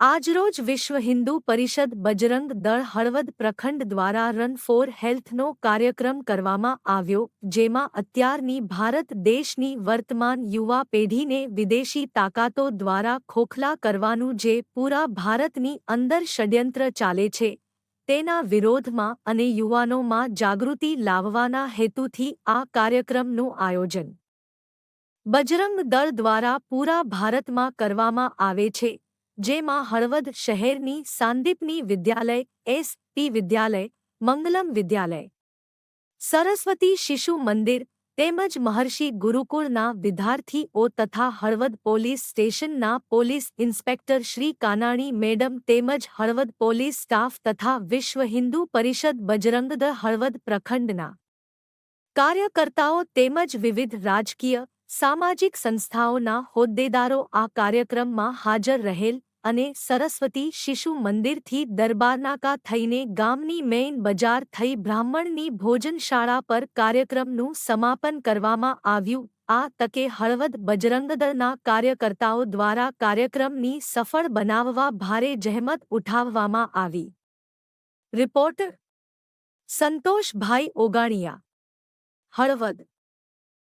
આજરોજ વિશ્વ હિન્દુ પરિષદ બજરંગ દળ હળવદ પ્રખંડ દ્વારા રન ફોર હેલ્થનો કાર્યક્રમ કરવામાં આવ્યો, જેમાં અત્યારની ભારત દેશની વર્તમાન યુવા પેઢીને વિદેશી તાકાતો દ્વારા ખોખલા કરવાનું જે પૂરા ભારતની અંદર ષડયંત્ર ચાલે છે, તેના વિરોધમાં અને યુવાનોમાં જાગૃતિ લાવવાના હેતુથી આ કાર્યક્રમનું આયોજન. બજરંગ દળ દ્વારા પૂરા ભારતમાં કરવામાં આવે છે જેમાં હળવદ શહેરની સાંદીપની વિદ્યાલય એસ પી વિદ્યાલય મંગલમ વિદ્યાલય સરસ્વતી શિશુ મંદિર તેમજ મહર્ષિ ગુરુકુળના વિદ્યાર્થીઓ તથા હળવદ પોલીસ સ્ટેશનના police inspector Shri Kanani madam તેમજ હળવદ પોલીસ સ્ટાફ તથા વિશ્વ હિન્દુ પરિષદ બજરંગદ હળવદ પ્રખંડના કાર્યકર્તાઓ તેમજ વિવિધ રાજકીય સામાજિક સંસ્થાઓના હોદ્દેદારો આ કાર્યક્રમમાં હાજર રહેલ અને સરસ્વતી શિશુ મંદિરથી દરબારનાકા થઈને ગામની મેઇન બજાર થઈ બ્રાહ્મણની ભોજનશાળા પર કાર્યક્રમનું સમાપન કરવામાં આવ્યું. આ તકે હળવદ બજરંગદળના કાર્યકર્તાઓ દ્વારા કાર્યક્રમની સફળ બનાવવા ભારે જહેમત ઉઠાવવામાં આવી. રિપોર્ટર સંતોષભાઈ ઓગાણિયા. હળવદ